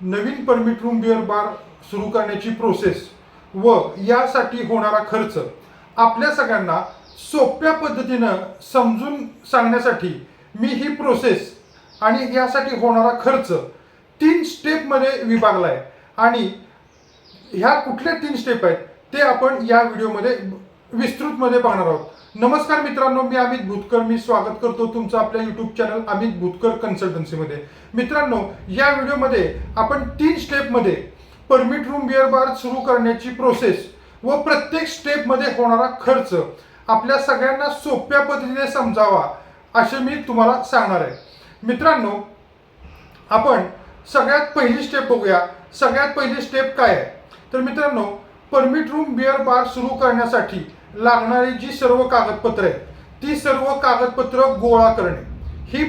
नवीन permit room beer bar सुरू करण्याची process व यासाठी होणारा खर्च आपल्या सगळ्यांना सोप्या पद्धतीनं समजून सांगण्यासाठी मी ही प्रोसेस आणि यासाठी होणारा खर्च तीन स्टेपमध्ये विभागला आहे आणि ह्या कुठल्या तीन स्टेप आहेत ते आपण या व्हिडिओमध्ये विस्तृतमध्ये पाहणार आहोत. नमस्कार मित्रांनो मी अमित भूतकर. मी स्वागत करतो तुमचं आपल्या युट्यूब चॅनल अमित भूतकर कन्सल्टन्सीमध्ये मित्रांनो या व्हिडिओमध्ये आपण तीन स्टेपमध्ये परमिट रूम बिअर बार सुरू करण्याची प्रोसेस व प्रत्येक स्टेपमध्ये होणारा खर्च आपल्या सगळ्यांना सोप्या पद्धतीने समजावा असे मी तुम्हाला सांगणार आहे. मित्रांनो आपण सगळ्यात पहिली स्टेप बघूया. सगळ्यात पहिली स्टेप काय आहे? तर मित्रांनो परमिट रूम बिअर बार सुरू करण्यासाठी लागणारी जी सर्व कागदपत्र आहेत ती सर्व कागदपत्र गोळा करणे. ही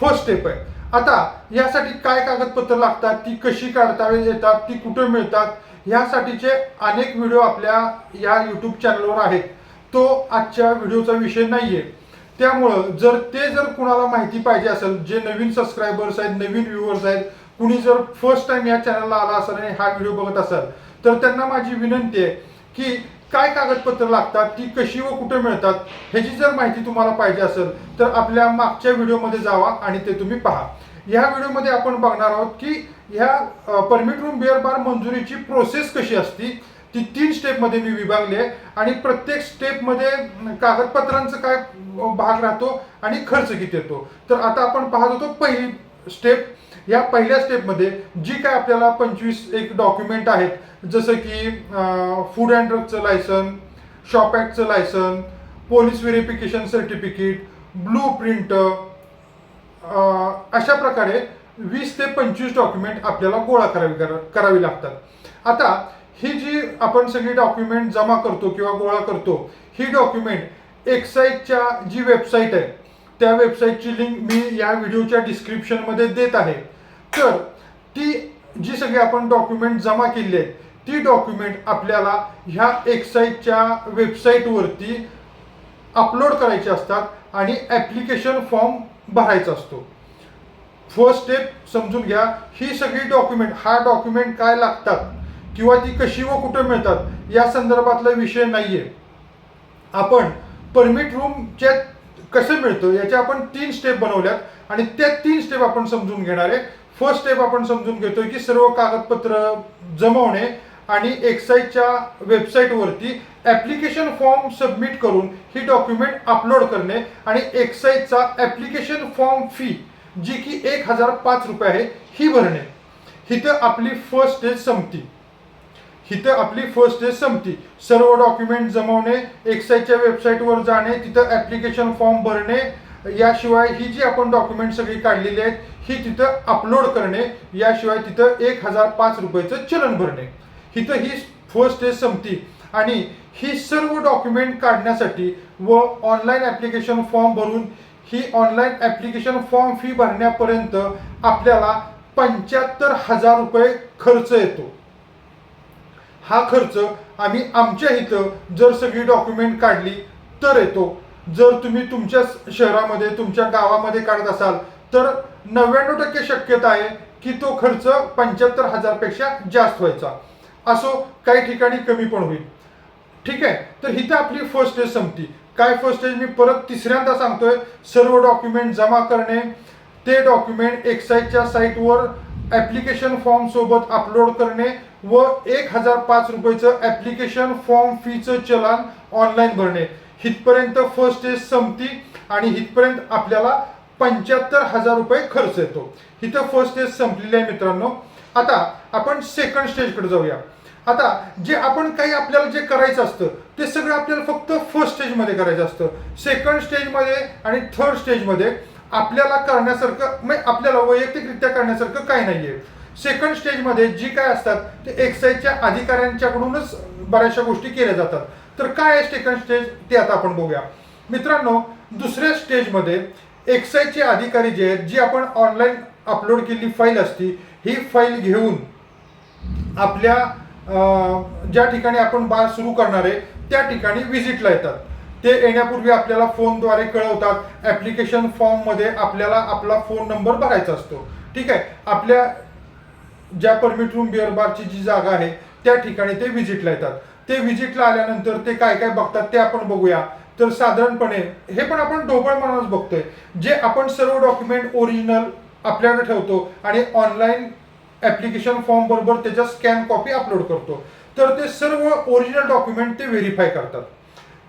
फर्स्ट स्टेप आहे. आता यासाठी काय कागदपत्र लागतात ती कशी काढता येतात ती कुठे मिळतात ह्यासाठीचे अनेक व्हिडिओ आपल्या या यूट्यूब चॅनलवर आहेत. तो आजच्या व्हिडिओचा विषय नाही आहे त्यामुळं जर ते जर कुणाला माहिती पाहिजे असेल जे नवीन सबस्क्रायबर्स आहेत नवीन व्ह्युअर्स आहेत कुणी जर फर्स्ट टाइम या चॅनलला आला असेल आणि हा व्हिडिओ बघत असाल तर त्यांना माझी विनंती आहे की काय कागदपत्र लागतात ती कशी व कुठे मिळतात ह्याची जर माहिती तुम्हाला पाहिजे असेल तर आपल्या मागच्या व्हिडिओमध्ये जावा आणि ते तुम्ही पहा. या व्हिडिओमध्ये आपण बघणार आहोत की ह्या परमिट रूम बिअर बार मंजुरीची प्रोसेस कशी असती ती तीन स्टेपमध्ये मी विभागली आहे आणि प्रत्येक स्टेपमध्ये कागदपत्रांचं काय भाग राहतो आणि खर्च किती येतो. तर आता आपण पाहत होतो पहिली स्टेप या पहिल्या स्टेपमध्ये जी काय आपल्याला पंचवीस एक डॉक्युमेंट आहेत जसं की फूड अँड ड्रगचं licence shop ॲक्टचं licence police verification certificate blueprint अशा प्रकारे वीस ते पंचवीस डॉक्युमेंट आपल्याला गोळा करावी करावी लागतात. आता ही जी आपण सगळी डॉक्युमेंट जमा करतो किंवा गोळा करतो ही डॉक्युमेंट एक्साईटच्या जी वेबसाईट आहे त्या वेबसाईटची लिंक मी या व्हिडिओच्या डिस्क्रिप्शनमध्ये देत आहे. तर ती जी सगळी आपण डॉक्युमेंट जमा केली आहेत ती डॉक्युमेंट आपल्याला ह्या एक्साईटच्या वेबसाईटवरती अपलोड करायचे असतात आणि ॲप्लिकेशन फॉर्म भरायचा असतो. फर्स्ट स्टेप समजून घ्या ही सगळी डॉक्युमेंट हा डॉक्युमेंट काय लागतात किंवा ती कशी व कुठे मिळतात या संदर्भातला विषय नाही आहे आपण परमिट रूमच्या कसं मिळतं याच्या आपण तीन स्टेप बनवल्यात आणि त्या तीन स्टेप आपण समजून घेणार आहे. फर्स्ट स्टेप आपण समजून घेतोय की सर्व कागदपत्र जमवणे आणि एक्साईजच्या वेबसाईटवरती ॲप्लिकेशन फॉर्म सबमिट करून ही डॉक्युमेंट अपलोड करणे आणि एक्साईजचा ॲप्लिकेशन फॉर्म फी जी की एक हजार पाच रुपये आहे ही भरणे. हिथं आपली फर्स्ट स्टेज संपती. हिथं आपली फर्स्ट स्टेज संपती. सर्व डॉक्युमेंट जमवणे एक्साईजच्या वेबसाईटवर जाणे तिथं ॲप्लिकेशन फॉर्म भरणे याशिवाय ही जी आपण डॉक्युमेंट सगळी काढलेली आहेत ही तिथं अपलोड करणे याशिवाय तिथं एक हजार पाच रुपयाचं चलन भरणे. हिथं ही फर्स्ट स्टेज संपती. आणि ही सर्व डॉक्युमेंट काढण्यासाठी व ऑनलाईन ॲप्लिकेशन फॉर्म भरून ही ऑनलाईन ॲप्लिकेशन फॉर्म फी भरण्यापर्यंत आपल्याला पंच्याहत्तर हजार रुपये खर्च येतो. हा खर्च आम्ही आमच्या इथं जर सगळी डॉक्युमेंट काढली तर येतो. जर तुम्ही तुमच्या शहरामध्ये तुमच्या गावामध्ये काढत असाल तर नव्याण्णव टक्के शक्यता आहे की तो खर्च पंच्याहत्तर हजारपेक्षा जास्त व्हायचा. असो काही ठिकाणी कमी पण होईल. ठीक आहे? तर इथं आपली फर्स्ट स्टेज संपती. काय फर्स्ट स्टेज मी परत तिसऱ्यांदा सांगतोय. सर्व डॉक्युमेंट जमा करणे ते डॉक्युमेंट एक्साईजच्या साईटवर ॲप्लिकेशन फॉर्म सोबत अपलोड करणे व एक हजार पाच रुपयाचं ॲप्लिकेशन फॉर्म फीचं चलान ऑनलाईन भरणे. हितपर्यंत फर्स्ट स्टेज संपती आणि हितपर्यंत आपल्याला पंच्याहत्तर हजार रुपये खर्च येतो. इथं फर्स्ट स्टेज संपलेली आहे मित्रांनो. आता आपण सेकंड स्टेजकडे जाऊया. आता जे आपण काही आपल्याला जे करायचं असतं ते सगळं आपल्याला फक्त फर्स्ट स्टेजमध्ये करायचं असतं. सेकंड स्टेजमध्ये आणि थर्ड स्टेजमध्ये आपल्याला करण्यासारखं म्हणजे आपल्याला वैयक्तिकरित्या करण्यासारखं काही नाहीये. सेकंड स्टेजमध्ये जी काय असतात ते एक्साईजच्या अधिकाऱ्यांच्याकडूनच बऱ्याचशा गोष्टी केल्या जातात. तर काय आहे सेकंड स्टेज ते आता आपण बघूया. मित्रांनो दुसऱ्या स्टेजमध्ये एक्साईजचे अधिकारी जे आहेत जी आपण ऑनलाईन अपलोड केलेली फाईल असती ही फाईल घेऊन आपल्या ज्या ठिकाणी आपण बार सुरू करणार आहे त्या ठिकाणी व्हिजिटला येतात. ते येण्यापूर्वी आपल्याला फोनद्वारे कळवतात. ॲप्लिकेशन फॉर्ममध्ये आपल्याला आपला फोन नंबर भरायचा असतो. ठीक आहे? आपल्या ज्या परमिट रूम बिअर बारची जी जागा आहे त्या ठिकाणी ते व्हिजिटला येतात. ते व्हिजिटला आल्यानंतर ते काय काय बघतात ते आपण बघूया. तर साधारणपणे हे पण आपण ढोबळ म्हणूनच बघतोय. जे आपण सर्व डॉक्युमेंट ओरिजिनल आपल्याकडे ठेवतो आणि ऑनलाईन ॲप्लिकेशन फॉर्म बरोबर त्याच्या स्कॅन कॉपी अपलोड करतो. तर ते सर्व ओरिजिनल डॉक्युमेंट ते व्हेरीफाय करतात.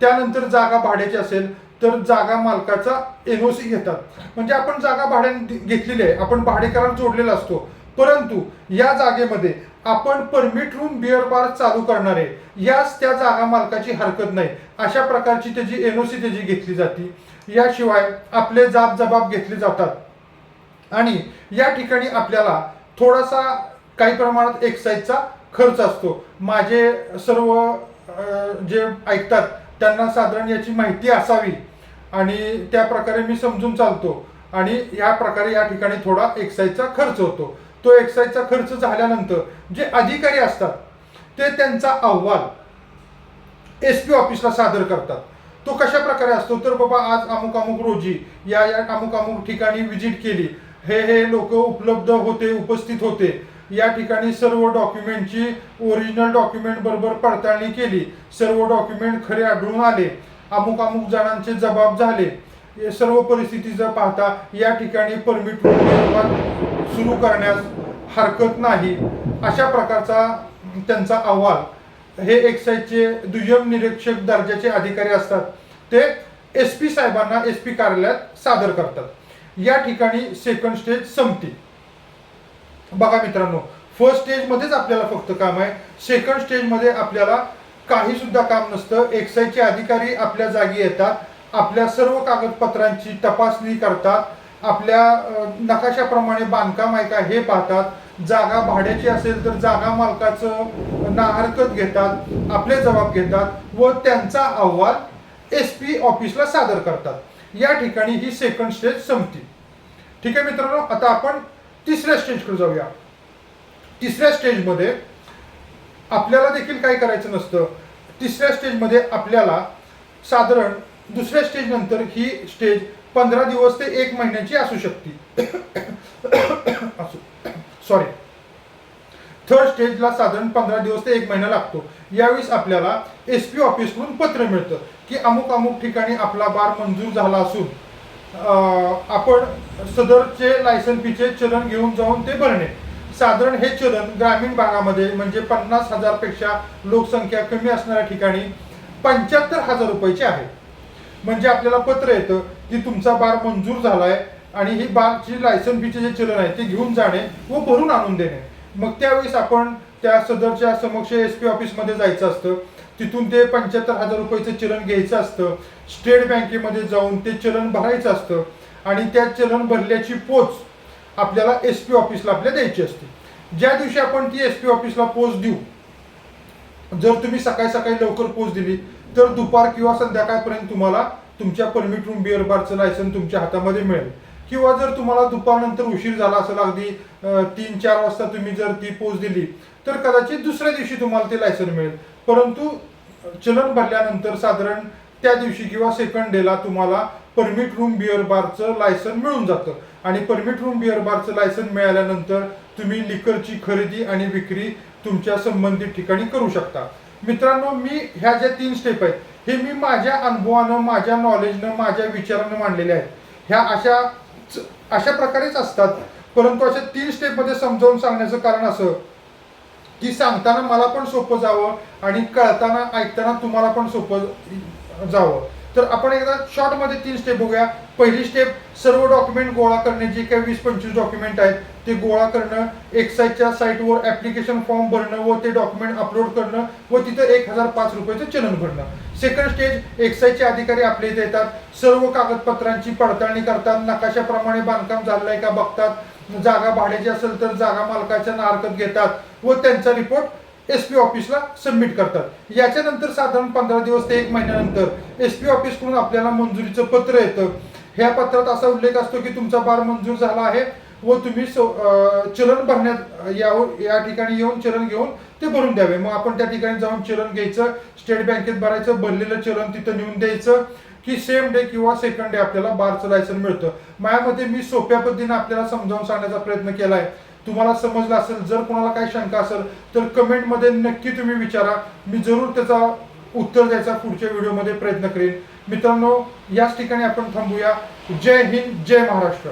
त्यानंतर जागा भाड्याची असेल तर जागा मालकाचा एनओसी घेतात. म्हणजे आपण जागा भाड्याने घेतलेली आहे. आपण भाडेकरार जोडलेला असतो. परंतु या जागेमध्ये आपण परमिट रूम बिअर बार चालू करणार आहे. याच त्या जागा मालकाची हरकत नाही. अशा प्रकारची त्याची एनओसी त्याची घेतली जाते. याशिवाय आपले जाब जबाब घेतले जातात. आणि या ठिकाणी आपल्याला थोडासा काही प्रमाणात एक्साईजचा खर्च असतो. माझे सर्व जे ऐकतात त्यांना साधारण याची माहिती असावी. आणि त्या प्रकारे मी समजून चालतो. आणि या प्रकारे या ठिकाणी थोडा एक्साईजचा खर्च होतो. तो एक्साईजचा खर्च झाल्यानंतर जे अधिकारी असतात ते त्यांचा अहवाल एस पी ऑफिसला सादर करतात. तो कशा प्रकारे असतो? तर बाबा आज अमुक अमुक रोजी या या अमुक अमुक ठिकाणी व्हिजिट केली. हे हे लोक उपलब्ध होते उपस्थित होते. या ठिकाणी सर्व डॉक्युमेंटची ओरिजिनल डॉक्युमेंट बरोबर पडताळणी केली. सर्व डॉक्युमेंट खरे आढळून आले. अमुक अमुक जणांचे जबाब झाले. सर्व परिस्थितीचं पाहता या ठिकाणी परमिट सुरू करण्यास हरकत नाही अशा प्रकारचा त्यांचा अहवाल. हे एक्साईजचे दुय्यम निरीक्षक दर्जाचे अधिकारी असतात. ते एस पी साहेबांना एस पी कार्यालयात सादर करतात. या ठिकाणी सेकंड स्टेज संपते. बघा मित्रांनो फर्स्ट स्टेजमध्येच आपल्याला फक्त काम आहे. सेकंड स्टेजमध्ये आपल्याला काही सुद्धा काम नसतं. एक्साईजचे अधिकारी आपल्या जागी येतात. आपल्या सर्व कागदपत्रांची तपासणी करतात आपल्या नकाशाप्रमाणे बांधकाम आहे का हे पाहतात जागा भाड्याची असेल तर जागा मालकाचं ना हरकत घेतात आपले जबाब घेतात व त्यांचा अहवाल एस पी ऑफिसला सादर करतात. या ठिकाणी ही सेकंड स्टेज संपती. ठीक आहे मित्रांनो आता आपण तिसऱ्या स्टेजकडे जाऊया. तिसऱ्या स्टेजमध्ये आपल्याला देखील काय करायचं नसतं. तिसऱ्या स्टेजमध्ये आपल्याला साधारण दुसऱ्या स्टेज नंतर ही स्टेज पंधरा दिवस ते एक महिन्याची असू शकते. असू. सॉरी थर्ड स्टेजला साधारण पंधरा दिवस ते एक महिना लागतो. यावेळेस आपल्याला एस पी ऑफिसकडून पत्र मिळतं की अमुक अमुक ठिकाणी आपला बार मंजूर झाला असून आपण सदरचे लायसन फीचे चलन घेऊन जाऊन ते भरणे. साधारण हे चलन ग्रामीण भागामध्ये म्हणजे पन्नास हजारपेक्षा लोकसंख्या कमी असणाऱ्या ठिकाणी पंच्याहत्तर हजार रुपयाचे आहे. म्हणजे आपल्याला पत्र येतं की तुमचा बार मंजूर झालाय आणि ही बारची लायसन फीचे जे चलन आहे ते घेऊन जाणे व भरून आणून देणे. मग त्यावेळेस आपण त्या सदरच्या समक्ष एस पी ऑफिसमध्ये जायचं असतं. तिथून ते पंच्याहत्तर हजार रुपयाचं चलन घ्यायचं असतं. स्टेट बँकेमध्ये जाऊन ते चलन भरायचं असतं. आणि त्या चलन भरल्याची पोच आपल्याला एस पी ऑफिसला आपल्या द्यायची असते. ज्या दिवशी आपण ती एस पी ऑफिसला पोच देऊ जर तुम्ही सकाळी सकाळी लवकर पोच दिली तर दुपार किंवा संध्याकाळपर्यंत तुम्हाला तुमच्या परमिट रूम बिअर बारचं लायसन तुमच्या हातामध्ये मिळेल. किंवा जर तुम्हाला दुपारनंतर उशीर झाला असेल अगदी तीन चार वाजता तुम्ही जर ती पोच दिली तर कदाचित दुसऱ्या दिवशी तुम्हाला ते लायसन मिळेल. परंतु चलन भरल्यानंतर साधारण त्या दिवशी किंवा सेकंड डेला तुम्हाला परमिट रूम बिअर बारचं लायसन मिळून जातं. आणि परमिट रूम बिअर बारचं लायसन मिळाल्यानंतर तुम्ही लिकरची खरेदी आणि विक्री तुमच्या संबंधित ठिकाणी करू शकता. मित्रांनो मी ह्या ज्या तीन स्टेप आहेत हे मी माझ्या अनुभवानं माझ्या नॉलेजनं माझ्या विचारानं मांडलेल्या आहेत. ह्या अशा अशा प्रकारेच असतात. परंतु अशा तीन स्टेपमध्ये समजावून सांगण्याचं कारण असं की सांगताना मला पण सोपं जावं आणि कळताना ऐकताना तुम्हाला पण सोपं जावं. तर आपण एकदा शॉर्टमध्ये तीन स्टेप बघूया. पहिली स्टेप सर्व डॉक्युमेंट गोळा करणे जे काही वीस पंचवीस डॉक्युमेंट आहेत ते गोळा करणं एक्साईजच्या साईटवर ॲप्लिकेशन फॉर्म भरणं व ते डॉक्युमेंट अपलोड करणं व तिथं एक हजार पाच रुपयाचं चलन भरणं. सेकंड स्टेज एक्साईजचे अधिकारी आपल्या इथे येतात. सर्व कागदपत्रांची पडताळणी करतात. नकाशाप्रमाणे बांधकाम झालंय का बघतात. जागा भाड्याची असेल तर जागा मालकाच्या नारकत घेतात व त्यांचा रिपोर्ट एस पी ऑफिसला सबमिट करतात. याच्यानंतर साधारण पंधरा दिवस ते एक महिन्यानंतर एस पी ऑफिसकडून आपल्याला मंजुरीचं पत्र येतं. ह्या पत्रात असा उल्लेख असतो की तुमचा बार मंजूर झाला आहे व तुम्ही चलन भरण्यात या ठिकाणी येऊन चलन घेऊन ते भरून द्यावे. मग आपण त्या ठिकाणी जाऊन चलन घ्यायचं स्टेट बँकेत भरायचं भरलेलं चलन तिथं नेऊन द्यायचं की सेम डे किंवा सेकंड डे आपल्याला बारचं लायसन मिळतं. माझ्या मते मी सोप्या पद्धतीने आपल्याला समजावून सांगण्याचा प्रयत्न केला आहे तुम्हाला समजलं असेल जर कोणाला काही शंका असेल तर कमेंटमध्ये नक्की तुम्ही विचारा. मी जरूर त्याचा उत्तर द्यायचा पुढच्या व्हिडिओमध्ये प्रयत्न करेन. मित्रांनो याच ठिकाणी आपण थांबूया. जय हिंद जय महाराष्ट्र.